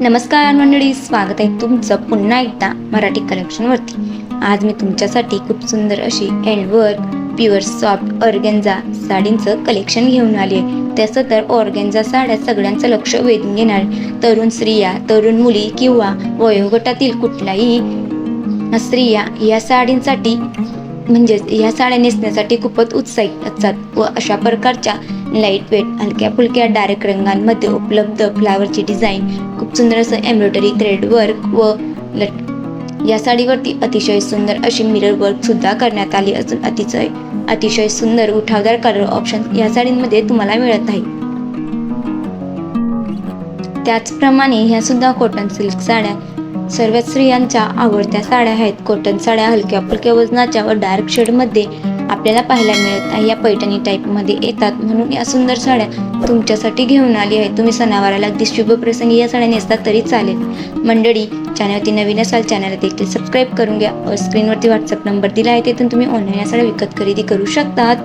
नमस्कार मंडळी स्वागत आहे तुमचं पुन्हा एकदा मराठी कलेक्शनवरती आज मी तुमच्यासाठी खूप सुंदर अशी हँडवर्क प्युअर सॉफ्ट ऑर्गेन्झा साडींचं कलेक्शन घेऊन आली आहे. तसं तर ऑर्गेन्झा साड्या सगळ्यांचं लक्ष वेधून घेणार. तरुण स्त्रिया तरुण मुली किंवा वयोगटातील कुठल्याही स्त्रिया या साडींसाठी म्हणजेच या साड्या नेसण्यासाठी खूपच उत्साहित असतात व अशा प्रकारच्या लाइट वेट हलक्या फुलक्या डार्क रंगांमध्ये उपलब्ध फ्लावरची डिझाईन खूप सुंदर असं एम्ब्रॉयडरी थ्रेड वर्क व लट या साडीवरती अतिशय सुंदर अशी मिरर वर्क सुद्धा करण्यात आली असून अतिशय अतिशय सुंदर उठावदार कलर ऑप्शन या साडींमध्ये तुम्हाला मिळत आहे त्याचप्रमाणे ह्या सुद्धा कॉटन सिल्क साड्या. सर्व स्त्रियांच्या आवडत्या साड्या आहेत. कॉटन साड्या हलक्या फुलक्या वजनाच्या व डार्क शेडमध्ये आपल्याला पाहायला मिळत आहे या पैठणी टाईपमध्ये येतात. म्हणून या सुंदर साड्या तुमच्यासाठी घेऊन आली आहे. तुम्ही सणावाराला अगदी शुभ प्रसंगी या साड्या नेसतात तरी चालेल. मंडळी चॅनलवरती नवीन असाल चॅनलला देखील सबस्क्राईब करून घ्या. स्क्रीनवरती व्हॉट्सअप नंबर दिला आहे तिथून तुम्ही ऑनलाईन या साड्या विकत खरेदी करू शकतात.